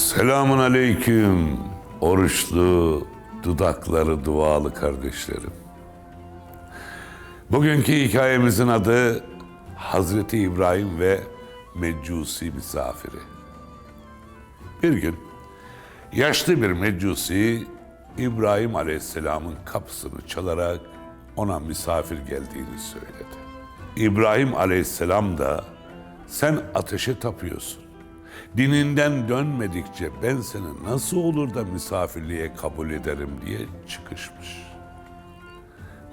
Selamun aleyküm oruçlu, dudakları dualı kardeşlerim. Bugünkü hikayemizin adı Hazreti İbrahim ve Mecusi misafiri. Bir gün yaşlı bir Mecusi İbrahim Aleyhisselam'ın kapısını çalarak ona misafir geldiğini söyledi. İbrahim Aleyhisselam da sen ateşe tapıyorsun. Dininden dönmedikçe ben seni nasıl olur da misafirliğe kabul ederim diye çıkışmış.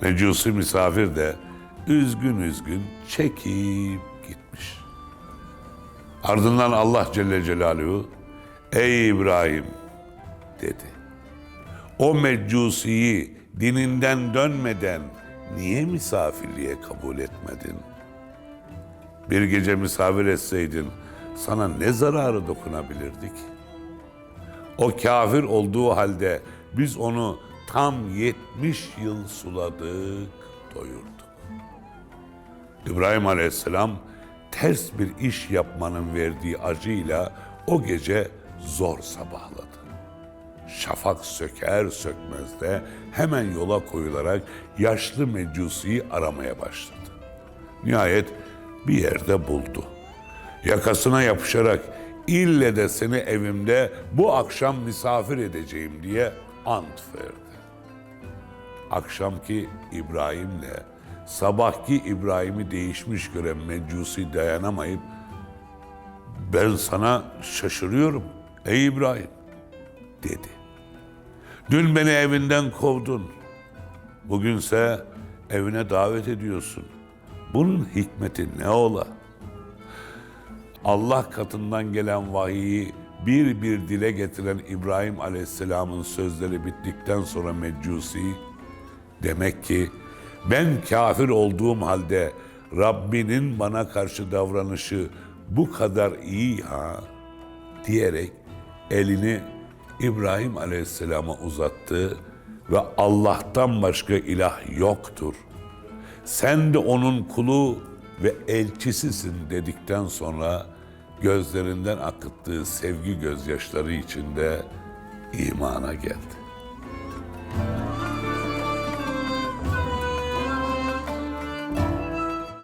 Mecusi misafir de üzgün üzgün çekip gitmiş. Ardından Allah Celle Celaluhu ey İbrahim dedi. O Mecusi'yi dininden dönmeden niye misafirliğe kabul etmedin? Bir gece misafir etseydin sana ne zararı dokunabilirdik? O kafir olduğu halde biz onu tam 70 yıl suladık, doyurduk. İbrahim Aleyhisselam ters bir iş yapmanın verdiği acıyla o gece zor sabahladı. Şafak söker sökmez de hemen yola koyularak yaşlı mecusiyi aramaya başladı. Nihayet bir yerde buldu. Yakasına yapışarak ille de seni evimde bu akşam misafir edeceğim diye ant verdi. Akşamki İbrahim'le sabahki İbrahim'i değişmiş gören Mecusi dayanamayıp ben sana şaşırıyorum ey İbrahim dedi. Dün beni evinden kovdun. Bugünse evine davet ediyorsun. Bunun hikmeti ne ola? Allah katından gelen vahiyi bir bir dile getiren İbrahim Aleyhisselam'ın sözleri bittikten sonra Mecusi demek ki ben kafir olduğum halde Rabbinin bana karşı davranışı bu kadar iyi ha diyerek elini İbrahim Aleyhisselam'a uzattı ve Allah'tan başka ilah yoktur. Sen de onun kulu ve elçisisin dedikten sonra gözlerinden akıttığı sevgi gözyaşları içinde imana geldi.